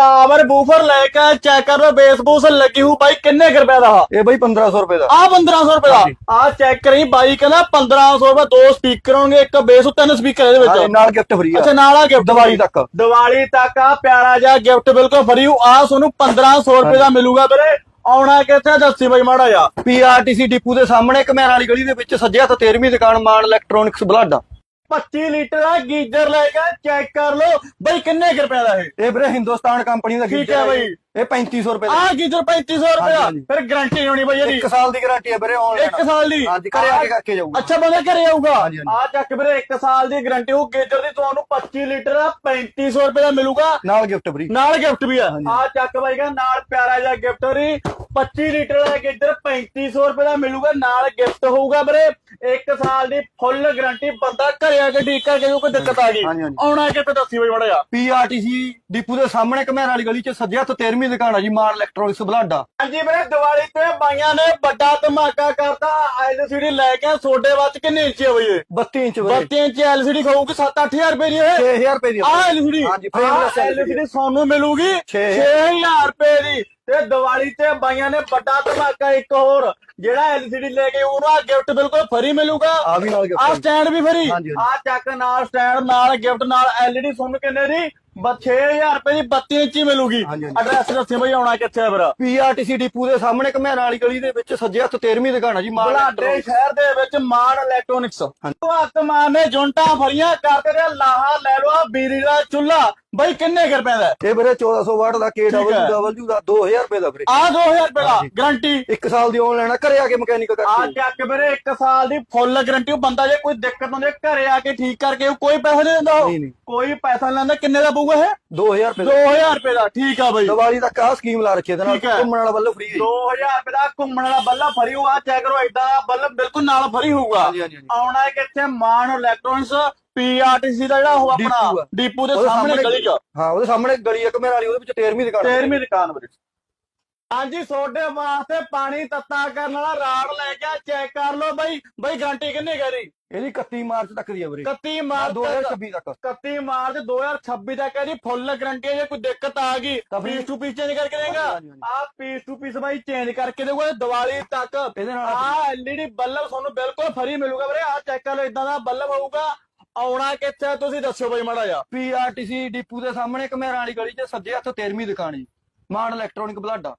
Tower woofer ਲੈ ਕੇ check ਕਰ ਬੂਸ ਲੱਗੀ ਹੂ ਬਾਈ ਕਿੰਨੇ ਕੁ ਰੁਪਏ ਦਾ? ਆ ਇਹ ਬਈ 1500 ਰੁਪਏ ਦਾ। ਆ 1500 ਰੁਪਏ ਦਾ। ਹਾਂਜੀ। ਆ ਚੈੱਕ ਕਰੀ ਬਾਈ ਕਹਿੰਦਾ 1500 ਰੁਪਏ ਦੋ ਸਪੀਕਰ ਹੋਣਗੇ ਇੱਕ ਬੇਸ ਤਿੰਨ ਸਪੀਕਰ ਇਹਦੇ ਵਿੱਚ। ਨਾਲ ਗਿਫਟ ਫ੍ਰੀ ਆ। ਅੱਛਾ ਨਾਲ ਆ ਗਿਫਟ ਦੀਵਾਲੀ ਤੱਕ। ਦੀਵਾਲੀ ਤੱਕ ਆ ਪਿਆਰਾ ਜਿਹਾ ਗਿਫਟ ਬਿਲਕੁਲ ਫਰੀ ਆ ਤੁਹਾਨੂੰ 1500 ਰੁਪਏ ਦਾ ਮਿਲੂਗਾ ਵੀਰੇ। ਆਉਣਾ ਕਿੱਥੇ ਦੱਸੀ ਬਾਈ ਮਾੜਾ ਜਾ ਪੀਆਰਟੀਸੀ ਡਿਪੂ ਦੇ ਸਾਹਮਣੇ ਕਮੈਰ ਵਾਲੀ ਗਲੀ ਦੇ ਵਿੱਚ ਸੱਜੇ ਹੱਥ 13ਵੀਂ ਦੁਕਾਨ ਮਾਨ ਇਲੈਕਟ੍ਰੋਨਿਕਸ ਬਲਾਡਾ 25 ਲੀਟਰ ਦਾ ਗੀਜ਼ਰ ਲੈ ਕੇ ਚੈੱਕ ਕਰ ਲਓ। ਬਾਈ ਕਿੰਨੇ ਕੁ ਰੁਪਏ ਦਾ ਇਹ? ਇਹ ਵੀਰੇ ਹਿੰਦੁਸਤਾਨ ਕੰਪਨੀ ਦਾ ਠੀਕ ਗੀਜ਼ਰ ਹੈ ਹੈ ਬਈ। ਇਹ 3500 ਰੁਪਏ ਦਾ। ਆ ਗੀਜ਼ਰ 3500 ਰੁਪਏ। ਫਿਰ ਗਾਰੰਟੀ ਹੋਣੀ ਬਾਈ ਇਹਦੀ। ਇੱਕ ਸਾਲ ਦੀ ਗਾਰੰਟੀ ਹੈ ਵੀਰੇ ਆਨਲਾਈਨ ਇੱਕ ਸਾਲ ਦੀ? ਹਾਂਜੀ ਘਰੇ ਆ ਕੇ ਕਰਕੇ ਜਾਊਗਾ। ਅੱਛਾ ਬੰਦਾ ਘਰੇ ਆਊਗਾ। ਆ ਚੱਕ ਵੀਰੇ 1 ਸਾਲ ਦੀ ਗਾਰੰਟੀ ਉਹ ਗੇਜਰ ਦੀ ਤੁਹਾਨੂੰ 25 ਲੀਟਰ ਦਾ 3500 ਰੁਪਏ ਦਾ ਮਿਲੂਗਾ। ਨਾਲ ਗਿਫਟ ਫ੍ਰੀ ਨਾਲ ਗਿਫਟ ਵੀ ਆ। ਆ ਚੱਕ ਬਾਈ ਕਹਿੰਦਾ ਨਾਲ ਪਿਆਰਾ ਜਿਹਾ ਗਿਫਟ ਹੋਰੀ 25 ਲੀਟਰ ਦਾ ਗੇਜਰ 3500 ਰੁਪਏ ਦਾ ਮਿਲੂਗਾ ਨਾਲ ਗਿਫਟ ਹੋਊਗਾ ਵੀਰੇ। 1 ਸਾਲ ਦੀ ਫੁੱਲ ਗਾਰੰਟੀ ਬੰਦਾ ਘਰੇ ਆ ਕੇ ਠੀਕ ਕਰਕੇ ਕੋਈ ਦਿੱਕਤ ਆ ਗਈ। ਆਉਣਾ ਕਿਤੇ ਦੱਸੀ ਬਾਈ ਮੜਾ ਜਾ ਪੀਆਰਟੀਸੀ ਡਿਪੂ ਦੇ ਸਾਹਮਣੇ ਕਮੈਰ ਵਾਲੀ ਗਲੀ 'ਚ ਸੱਜੇ ਹੱਥ 13ਵੀਂ ਦੁਕਾਨ ਆ ਜੀ ਮਾਨ ਇਲੈਕਟ੍ਰੋਨਿਕਸ ਬਲਾਡਾ। ਹਾਂਜੀ ਵੀਰੇ ਦੀਵਾਲੀ ਤੇ ਬਾਈਆਂ ਨੇ ਵੱਡਾ ਧਮਾਕਾ ਕਰਤਾ। ਐਲਸੀਡੀ ਲੈ ਕੇ ਸੋਡੇ ਵਾਚ ਕਿੰਨੇ ਇੰਚੀ ਆ ਬਈ ਇਹ? 32 ਇੰਚ ਵੀਰੇ। 32 ਇੰਚ ਐਲਸੀਡੀ ਖਾਊਗੀ 7-8000 ਰੁਪਏ ਦੀ ਇਹ? 6000 ਰੁਪਏ ਦੀ ਆ। ਐਲਸੀਡੀ? ਹਾਂਜੀ ਐਲਸੀਡੀ। ਸਾਨੂੰ ਮਿਲੂਗੀ ਛੇ 6000 ਰੁਪਏ ਦੀ। ਤੇ ਦੀਵਾਲੀ ਤੇ ਬਾਈਆਂ ਨੇ ਵੱਡਾ ਧਮਾਕਾ ਇੱਕ ਹੋਰ ਜਿਹੜਾ ਐਲਸੀਡੀ ਲੈ ਕੇ ਉਹਨੂੰ ਆ ਗਿਫਟ ਬਿਲਕੁਲ ਫਰੀ ਮਿਲੂਗਾ। ਆ ਵੀ ਨਾਲ ਆ। ਗਿਫਟ ਸਟੈਂਡ ਵੀ ਫਰੀ। ਆ ਚੱਕ ਨਾਲ ਸਟੈਂਡ ਨਾਲ ਗਿਫਟ ਨਾਲ ਐਲਈਡੀ ਸੁਣ ਕਿੰਨੇ ਦੀ? 6000 ਰੁਪਏ ਦੀ 32 ਇੰਚੀ ਮਿਲੂਗੀ ਹਾਂਜੀ, ਹਾਂਜੀ। ਐਡਰੈਸ ਦੱਸਿਓ ਬਈ ਆਉਣਾ ਕਿੱਥੇ ਆ ਫਿਰ ਪੀਆਰਟੀਸੀ ਡਿਪੂ ਦੇ ਸਾਹਮਣੇ ਕਮੈਰ ਵਾਲੀ ਗਲੀ ਦੇ ਵਿੱਚ ਸੱਜੇ ਹੱਥ 13ਵੀਂ ਦੁਕਾਨ ਆ ਜੀ ਮਾਨ ਬਲਾਡੇ। ਸ਼ਹਿਰ ਦੇ ਵਿੱਚ ਮਾਨ ਇਲੈਕਟ੍ਰੋਨਿਕਸ ਹਾਂਜੀ। ਭਗਵੰਤ ਮਾਨ ਨੇ ਜੁੰਟਾਂ ਫਰੀਆਂ ਕਰਦੇ ਨੇ ਲਾਹਾ ਲੈ ਆਹ ਬਿਜਲੀ ਦਾ ਚੁੱਲਾ ਬਈ ਕਿੰਨੇ ਕੁ ਰੁਪਏ ਦਾ? ਇਹ ਵੀਰੇ 1400 ਵਾਟ ਦਾ KWW ਦਾ 2000 ਰੁਪਏ ਦਾ ਵੀਰੇ। ਆਹ 2000 ਰੁਪਏ ਦਾ ਗਾਰੰਟੀ ਇੱਕ ਸਾਲ ਦੀ ਆਨਲਾਈਨ ਆ ਘਰੇ ਆ ਕੇ ਮਕੈਨਿਕ ਆ ਕਰਕੇ ਚੱਕ ਵੀਰੇ 1 ਸਾਲ ਦੀ ਫੁੱਲ ਗਾਰੰਟੀ ਉਹ ਬੰਦਾ ਜੇ ਕੋਈ ਦਿੱਕਤ ਹੁੰਦੀ ਘਰੇ ਆ ਕੇ ਠੀਕ ਕਰਕੇ ਕੋਈ ਪੈਸਾ ਨਹੀਂ ਦਿੰਦਾ ਨਹੀਂ, ਨਹੀਂ। ਕੋਈ ਪੈਸਾ ਨਹੀਂ ਲੈਂਦਾ ਕਿੰਨੇ ਦਾ ਪਊਗਾ ਇਹ? 2000 ਰੁਪਏ ਦਾ। 2000 ਰੁਪਏ ਦਾ ਠੀਕ ਆ ਬਈ। ਦੀਵਾਲੀ ਤੱਕ ਆ ਸਕੀਮ ਲਾ ਰੱਖੀ ਇਹਦੇ ਨਾਲ। ਠੀਕ ਹੈ। ਘੁੰਮਣ ਵਾਲਾ ਵੱਲੋਂ ਫ੍ਰੀ ਹੈ ਜੀ। 2000 ਰੁਪਏ ਦਾ ਘੁੰਮਣ ਵਾਲਾ ਬੱਲਾ ਫਰੀ ਹੋਊਗਾ। ਚੈੱਕ ਕਰੋ ਏਦਾਂ ਬੱਲਬ ਬਿਲਕੁਲ ਨਾਲ ਫਰੀ ਹੋਊਗਾ। ਹਾਂਜੀ, ਹਾਂਜੀ, ਹਾਂਜੀ। ਆਉਣਾ ਹੈ ਕਿੱਥੇ? ਮਾਨ ਇਲੈਕਟ੍ਰੋਨਿਕਸ ਪੀਆਰਟੀਸੀ ਦਾ ਜਿਹੜਾ ਉਹ ਆਪਣਾ। ਡੀਪੂ ਦੇ ਸਾਹਮਣੇ ਗਲੀ ਚ। ਹਾਂ ਉਹਦੇ ਸਾਹਮਣੇ ਗਲੀ ਇੱਕ ਮੇਰਾ ਵਾਲੀ ਉਹਦੇ ਵਿੱਚ 13ਵੀਂ ਦੁਕਾਨ ਆ। 13ਵੀਂ ਦੁਕਾਨ ਵੀਰੇ। ਹਾਂਜੀ ਤੁਹਾਡੇ ਵਾਸਤੇ ਪਾਣੀ ਤੱਤਾ ਕਰਨ ਵਾਲਾ ਰਾੜ ਲੈ ਕੇ ਚੈੱਕ ਕਰ ਲਓ ਬਾਈ। ਬਾਈ ਗਾਰੰਟੀ ਕਿੰਨੇ ਕਰੀ ਇਹਦੀ? 31 ਮਾਰਚ ਤੱਕ ਦੀ ਹੈ ਵੀਰੇ। 31 ਮਾਰਚ ਤੱਕ। 2026 ਤੱਕ। 31 ਮਾਰਚ 2026 ਤੱਕ ਇਹਦੀ ਫੁੱਲ ਗਾਰੰਟੀ ਹੈ ਜੇ ਕੋਈ ਦਿੱਕਤ ਆ ਗਈ ਪੀਸ ਟੂ ਪੀਸ ਚੇਂਜ ਕਰਕੇ ਦੇਗਾ। ਆ ਪੀਸ ਟੂ ਪੀਸ ਬਾਈ ਚੇਂਜ ਕਰਕੇ ਦੇਊਗਾ ਦੀਵਾਲੀ ਤੱਕ। ਇਹਦੇ ਨਾਲ ਆ ਐਲਈਡੀ ਬੱਲਬ ਤੁਹਾਨੂੰ ਬਿਲਕੁਲ ਫਰੀ ਮਿਲੂਗਾ ਵੀਰੇ। ਆ ਚੈੱਕ ਕਰ ਲਓ ਇਦਾਂ ਦਾ ਬੱਲਬ ਹੋਊਗਾ। ਆਉਣਾ ਕਿੱਥੇ ਆ ਤੁਸੀਂ ਦੱਸਿਓ ਬਾਈ ਮਾੜਾ ਜਿਹਾ। ਪੀਆਰਟੀਸੀ ਡਿਪੂ ਦੇ ਸਾਹਮਣੇ ਕਮੇਰਾਂ ਵਾਲੀ ਗਲੀ 'ਚ ਸੱਜੇ ਹੱਥ 13ਵੀਂ ਦੁਕਾਨ ਜੀ। ਮਾਨ ਇਲੈਕਟ੍ਰੋਨਿਕ ਬਲਾਡਾ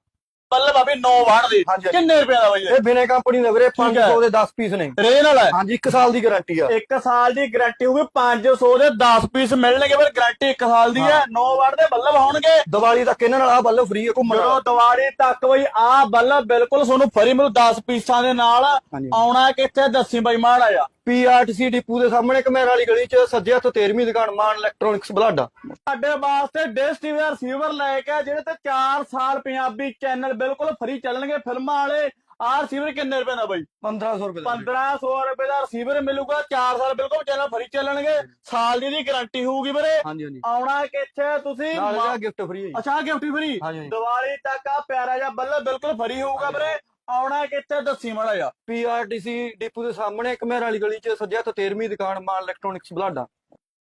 ਬੱਲਬ ਆ ਵੀ 9 ਵਾਟ ਦੀ। ਹਾਂਜੀ, ਹਾਂਜੀ। ਕਿੰਨੇ ਰੁਪਏ ਦਾ ਬਾਈ ਇਹ? ਬਿਨੇ ਕੰਪਨੀ ਦੇ ਵੀਰੇ 500 ਦੇ 10 ਪੀਸ ਨੇ। ਰੇ ਨਾਲ ਹੈ? ਹਾਂਜੀ 1 ਸਾਲ ਦੀ ਗਾਰੰਟੀ ਆ। ਇੱਕ ਸਾਲ ਦੀ ਗਾਰੰਟੀ ਹੋਊਗੀ 500 ਦੇ 10 ਪੀਸ ਮਿਲਣਗੇ ਫਿਰ ਗਾਰੰਟੀ ਇੱਕ ਸਾਲ ਦੀ ਹੈ। 9 ਵਾਟ ਦੇ ਬੱਲਬ ਹੋਣਗੇ। ਦੀਵਾਲੀ ਤੱਕ ਇਹਨਾਂ ਨਾਲ ਆ ਬੱਲਬ ਫ੍ਰੀ ਹੈ ਘੁੰਮਣ ਜਦੋਂ ਵਾਲਾ ਦੀਵਾਲੀ ਤੱਕ ਬਈ ਆ ਬੱਲਬ ਬਿਲਕੁਲ ਤੁਹਾਨੂੰ ਫਰੀ ਮਿਲੂ 10 ਪੀਸਾਂ ਦੇ ਨਾਲ। ਹਾਂਜੀ। ਆਉਣਾ ਕਿੱਥੇ ਦੱਸੀ ਬਾਈ ਮਾੜਾ ਆ ਪੀਆਰਟੀਸੀ ਡਿਪੂ ਦੇ ਸਾਹਮਣੇ ਕਮੇਰਾਂ ਵਾਲੀ ਗਲੀ 'ਚ ਸੱਜੇ ਹੱਥ 13ਵੀਂ ਦੁਕਾਨ ਮਾਨ ਇਲੈਕਟ੍ਰੋਨਿਕਸ ਬਲਾਡਾ। ਸਾਡੇ ਵਾਸਤੇ ਡਿਸ਼ ਟੀਵੀ ਦਾ ਰਿਸੀਵਰ ਲੈ ਕੇ ਜਿਹੜੇ ਤੇ 4 ਸਾਲ ਪੰਜਾਬੀ ਚੈਨਲ ਬਿਲਕੁਲ ਫਰੀ ਚੱਲਣਗੇ ਫਿਲਮਾਂ ਵਾਲੇ। ਆਹ ਰਿਸੀਵਰ ਕਿੰਨੇ ਰੁਪਏ ਦਾ ਬਾਈ? 1500 ਰੁਪਏ ਦਾ 1500 ਰੁਪਏ ਦਾ ਰਿਸੀਵਰ ਮਿਲੂਗਾ 4 ਸਾਲ ਬਿਲਕੁਲ ਚੈਨਲ ਫਰੀ ਚੱਲਣਗੇ। ਸਾਲ ਦੀ ਦੀ ਗਾਰੰਟੀ ਹੋਊਗੀ ਵੀਰੇ। ਹਾਂਜੀ ਹਾਂਜੀ। ਆਉਣਾ ਕਿੱਥੇ ਤੁਸੀਂ ਨਾਲ ਇਹਦਾ ਗਿਫਟ ਫ੍ਰੀ ਹੈ। ਅੱਛਾ ਗਿਫਟ ਫਰੀ। ਦੀਵਾਲੀ ਤੱਕ ਆ ਪਿਆਰਾ ਜਿਹਾ ਬੱਲਬ ਬਿਲਕੁਲ ਫਰੀ ਹੋਊਗਾ ਵੀਰੇ। ਆਉਣਾ ਕਿੱਥੇ ਦੱਸੀ ਮਾੜਾ ਜਿਹਾ। ਪੀਆਰਟੀਸੀ ਡਿਪੂ ਦੇ ਸਾਹਮਣੇ ਕਮੇਰਾਂ ਵਾਲੀ ਗਲੀ 'ਚ ਸੱਜਿਆ ਹੱਥ 13ਵੀਂ ਦੁਕਾਨ ਮਾਨ ਇਲੈਕਟ੍ਰੋਨਿਕਸ ਬਲਾਡਾ।